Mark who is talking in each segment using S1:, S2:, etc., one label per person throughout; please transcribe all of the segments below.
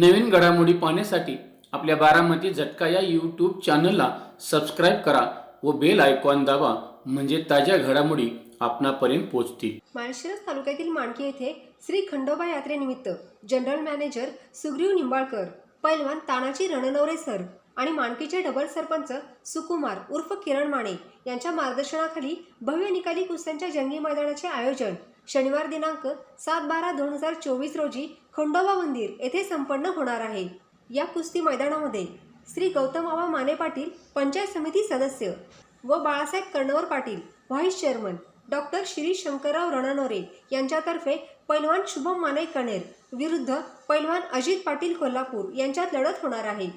S1: नवीन घडामोडी पाहण्यासाठी आपल्या बारामती झटका या यूट्यूब चॅनलला सबस्क्राईब करा व बेल आयकॉन दाबा म्हणजे ताज्या घडामोडी आपणापर्यंत पोहोचतील.
S2: माळशिरस तालुक्यातील माणकी येथे श्री खंडोबा यात्रेनिमित्त जनरल मॅनेजर सुग्रीव निंबाळकर पैलवान तानाजी रणनवरे सर आणि माणकीचे डबल सरपंच सुकुमार उर्फ किरण माने यांच्या मार्गदर्शनाखाली भव्य निकाली कुस्त्यांच्या जंगी मैदानाचे आयोजन शनिवार दिनांक सात बारा दोन हजार चोवीस रोजी खंडोबा मंदिर येथे संपन्न होणार आहे. या कुस्ती मैदानामध्ये श्री गौतमबाबा माने पाटील पंचायत समिती सदस्य व Balasaheb Karnavar Patil vice chairman doctor Shri Shankarrao Rananore यांच्यातर्फे पैलवान शुभम माने कणेर विरुद्ध पैलवान अजित पाटील कोल्हापूर यांच्यात लढत होणार आहे.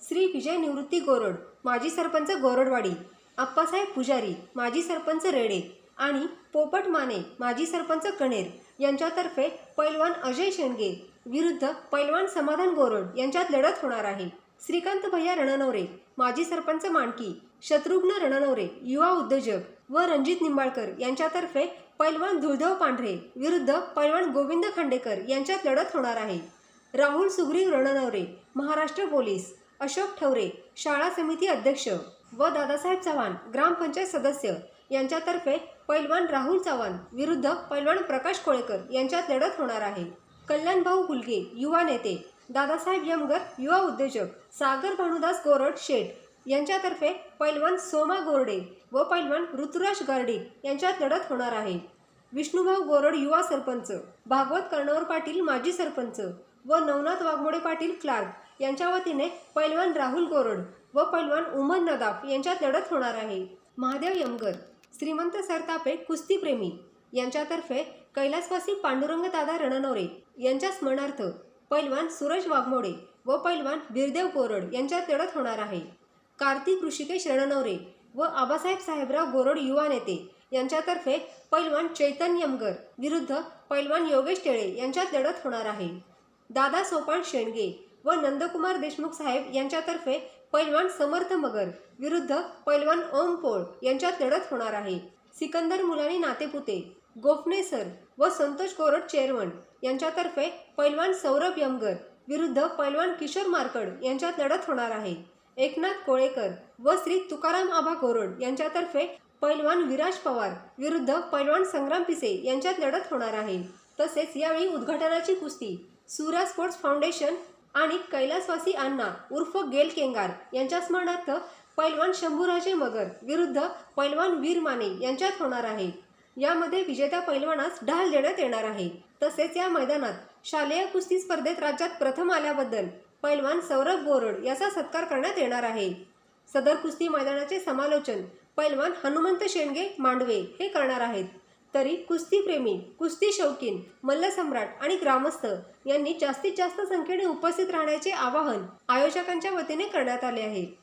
S2: श्री विजय निवृत्ती गोरड माजी सरपंच गोरडवाडी आप्पासाहेब पुजारी माजी सरपंच रेडे आणि पोपट माने माजी सरपंच कणेर यांच्यातर्फे पैलवान अजय शेंडगे विरुद्ध पैलवान समाधान गोरड यांच्यात लढत होणार आहे. श्रीकांत भैया रणनवरे माजी सरपंच माणकी शत्रुघ्न रणनवरे युवा उद्योजक व रणजित निंबाळकर यांच्यातर्फे पैलवान धुळधव पांढरे विरुद्ध पैलवान गोविंद खांडेकर यांच्यात लढत होणार आहे. राहुल सुग्रीव रणनवरे महाराष्ट्र पोलीस अशोक ठवरे शाळा समिती अध्यक्ष व दादासाहेब चव्हाण ग्रामपंचायत सदस्य यांच्यातर्फे पैलवान राहुल चव्हाण विरुद्ध पैलवान प्रकाश कोळेकर यांच्यात लढत होणार आहे. कल्याणभाऊ हुलगे युवा नेते दादासाहेब यमगर युवा उद्योजक सागर भानुदास गोरड शेठ यांच्यातर्फे पैलवान सोमा गोरडे व पैलवान ऋतुराज गार्डिक यांच्यात लढत होणार आहे. विष्णुभाऊ गोरड युवा सरपंच भागवत कर्णवर पाटील माजी सरपंच व नवनाथ वाघमोडे पाटील क्लार्क यांच्या वतीने पैलवान राहुल गोरड व पैलवान उमर नदाफ यांच्यात लढत होणार आहे. महादेव यमगर श्रीमंत सरतापे कुस्तीप्रेमी. यांच्यातर्फे कैलासवासी पांडुरंग दादा रणनवरे यांच्या स्मरणार्थ पैलवान सूरज वाघमोडे व पैलवान बिरदेव कोरड यांच्यात लढत होणार आहे. कार्तिक ऋषिकेश रणनवरे व आबासाहेब साहेबराव गोरड युवा नेते यांच्यातर्फे पैलवान चैतन्य यमगर विरुद्ध पैलवान योगेश टेळे यांच्यात लढत होणार आहे. दादा सोपान शेंडगे व नंदकुमार देशमुख साहेब यांच्यातर्फे पैलवान समर्थ मगर विरुद्ध पैलवान ओम पोळ यांच्यात लढत होणार आहे. सिकंदर मुलानी नातेपुते गोफनेसर व संतोष कोरट चेअरमन यांच्यातर्फे पैलवान सौरभ यमगर विरुद्ध पैलवान किशोर मार्कड यांच्यात लढत होणार आहे. एकनाथ कोळेकर व श्री तुकाराम आभा कोरड यांच्यातर्फे पैलवान विराज पवार विरुद्ध पैलवान संग्राम पिसे यांच्यात लढत होणार आहे. तसेच यावेळी उद्घाटनाची कुस्ती सूर्या स्पोर्ट्स फाउंडेशन आणि कैलासवासी अण्णा उर्फ गेल केंगार यांच्या स्मरणार्थ पैलवान शंभूराजे मगर विरुद्ध पैलवान वीर माने यांच्यात होणार आहे. यामध्ये विजेत्या पैलवानास ढाल देण्यात येणार आहे. तसेच या मैदानात शालेय कुस्ती स्पर्धेत राज्यात प्रथम आल्याबद्दल पैलवान सौरभ बोरड याचा सत्कार करण्यात येणार आहे. सदर कुस्ती मैदानाचे समालोचन पैलवान हनुमंत शेंडगे मांडवे हे करणार आहेत. तरी कुस्तीप्रेमी कुस्ती शौकीन मल्लसम्राट आणि ग्रामस्थ यांनी जास्तीत जास्त संख्येने उपस्थित राहण्याचे आवाहन आयोजकांच्या वतीने करण्यात आले आहे.